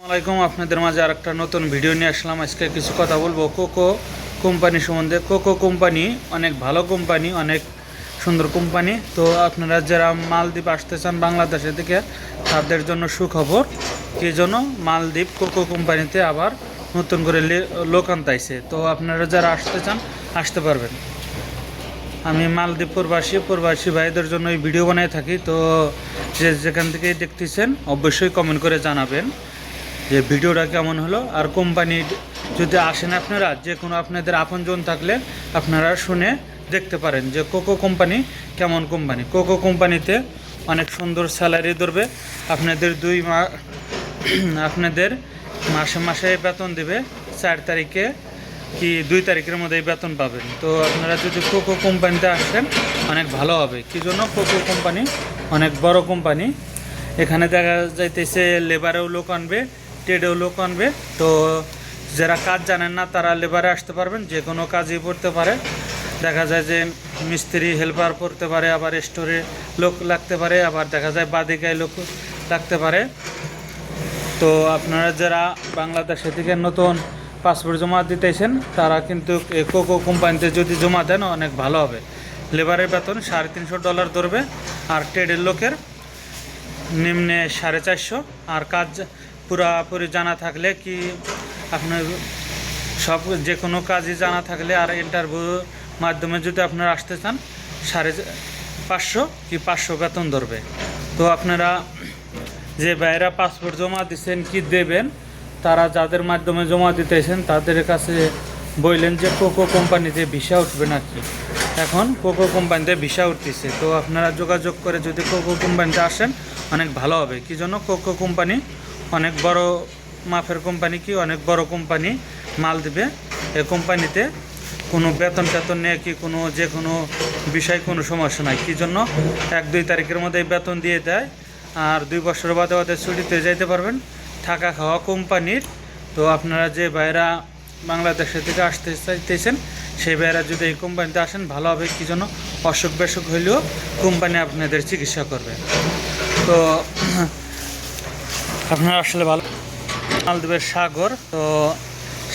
আসসালামাইকুম আপনাদের মাঝে আর একটা নতুন ভিডিও নিয়ে আসলাম। আজকে কিছু কথা বলব। কোকো কোম্পানি সম্বন্ধে। কোকো কোম্পানি অনেক ভালো কোম্পানি অনেক সুন্দর কোম্পানি তো আপনারা যারা মালদ্বীপ আসতে চান বাংলাদেশে থেকে তাদের জন্য সুখবর কি জন্য মালদ্বীপ কোকো কোম্পানিতে আবার নতুন করে লোক আনতাইছে। তো আপনারা যারা আসতে চান, আসতে পারবেন। আমি মালদ্বীপ প্রবাসী প্রবাসী ভাইদের জন্য এই ভিডিও বানিয়ে থাকি। তো যে যেখান থেকে দেখতেছেন, অবশ্যই কমেন্ট করে জানাবেন। যে ভিডিওটা কেমন হলো আর কোম্পানি যদি আসেন আপনারা, যে কোনো আপনাদের আপনজন থাকলে আপনারা শুনে দেখতে পারেন যে কোকো কোম্পানি কেমন কোম্পানি। কোকো কোম্পানিতে অনেক সুন্দর স্যালারি ধরবে, আপনাদের দুই মা, আপনাদের মাসে মাসে বেতন দেবে, চার তারিখে কি দুই তারিখের মধ্যেই বেতন পাবেন। তো আপনারা যদি কোকো কোম্পানিতে আসেন, অনেক ভালো হবে। কি জন্য? কোকো কোম্পানি অনেক বড় কোম্পানি। এখানে দেখা যাইতেছে লেবারেও লোক আনবে ট্রেডেও লোক আনবে। তো যারা কাজ জানেন না, তারা লেবারে আসতে পারবেন, যে কোনো কাজই পড়তে পারে। দেখা যায় যে মিস্ত্রি হেল্পার পড়তে পারে, আবার স্টোরে লোক লাগতে পারে, আবার দেখা যায় বাদিকায় লোক লাগতে পারে। তো আপনারা যারা বাংলাদেশে থেকে নতুন পাসপোর্ট জমা দিতেছেন, তারা কিন্তু কোকো কোম্পানিতে যদি জমা দেন, অনেক ভালো হবে। লেবারের বেতন সাড়ে তিনশো ডলার ধরবে, আর ট্রেডের লোকের নিম্নে সাড়ে চারশো, আর কাজ পুরাপুরি জানা থাকলে কি আপনার সব যে কোনো কাজই জানা থাকলে আর ইন্টারভিউ মাধ্যমে যদি আপনারা আসতে চান, সাড়ে পাঁচশো কি পাঁচশো বেতন ধরবে। তো আপনারা যে বাইরা পাসপোর্ট জমা দিচ্ছেন কি দেবেন, তারা যাদের মাধ্যমে জমা দিতেছেন, তাদের কাছে বললেন যে কোকো কোম্পানিতে ভিসা উঠবে নাকি। এখন কোকো কোম্পানিতে ভিসা উঠতেছে। তো আপনারা যোগাযোগ করে যদি কোকো কোম্পানিতে আসেন, অনেক ভালো হবে। কি জন্য? কোকো কোম্পানি অনেক বড় মাফের কোম্পানি কি? অনেক বড় কোম্পানি মাল দিবে। এই কোম্পানিতে কোনো বেতন টেতন নিয়ে কি? কোনো যে কোনো বিষয় কোনো সমস্যা নাই। কি জন্য? এক, দুই তারিখের মধ্যে বেতন দিয়ে দেয় আর দুই বছর বাদে বাদে ছুটিতে যাইতে পারবেন। থাকা খাওয়া কোম্পানির তো আপনারা যে বাইরা বাংলাদেশের থেকে আসতে চাইতেছেন, সেই বাইরা যদি এই কোম্পানিতে আসেন, ভালো হবে। কি জন্য? অসুখ বেসুখ হইলেও কোম্পানি আপনাদের চিকিৎসা করবে। তো আপনারা আসলে ভালো মালদ্বীপের সাগর, তো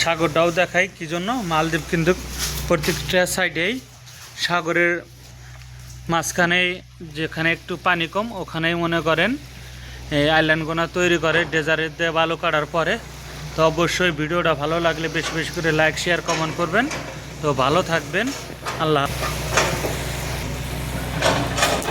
সাগরটাও দেখাই কি জন্য? মালদ্বীপ কিন্তু প্রত্যেকটা সাইডেই সাগরের মাঝখানেই যেখানে একটু পানি কম, ওখানেই মনে করেন এই আইল্যান্ডগুলো তৈরি করে ডেজারের দিয়ে বালু কাটার পরে। তো অবশ্যই ভিডিওটা ভালো লাগলে বেশি বেশি করে লাইক শেয়ার কমেন্ট করবেন। তো ভালো থাকবেন। আল্লাহ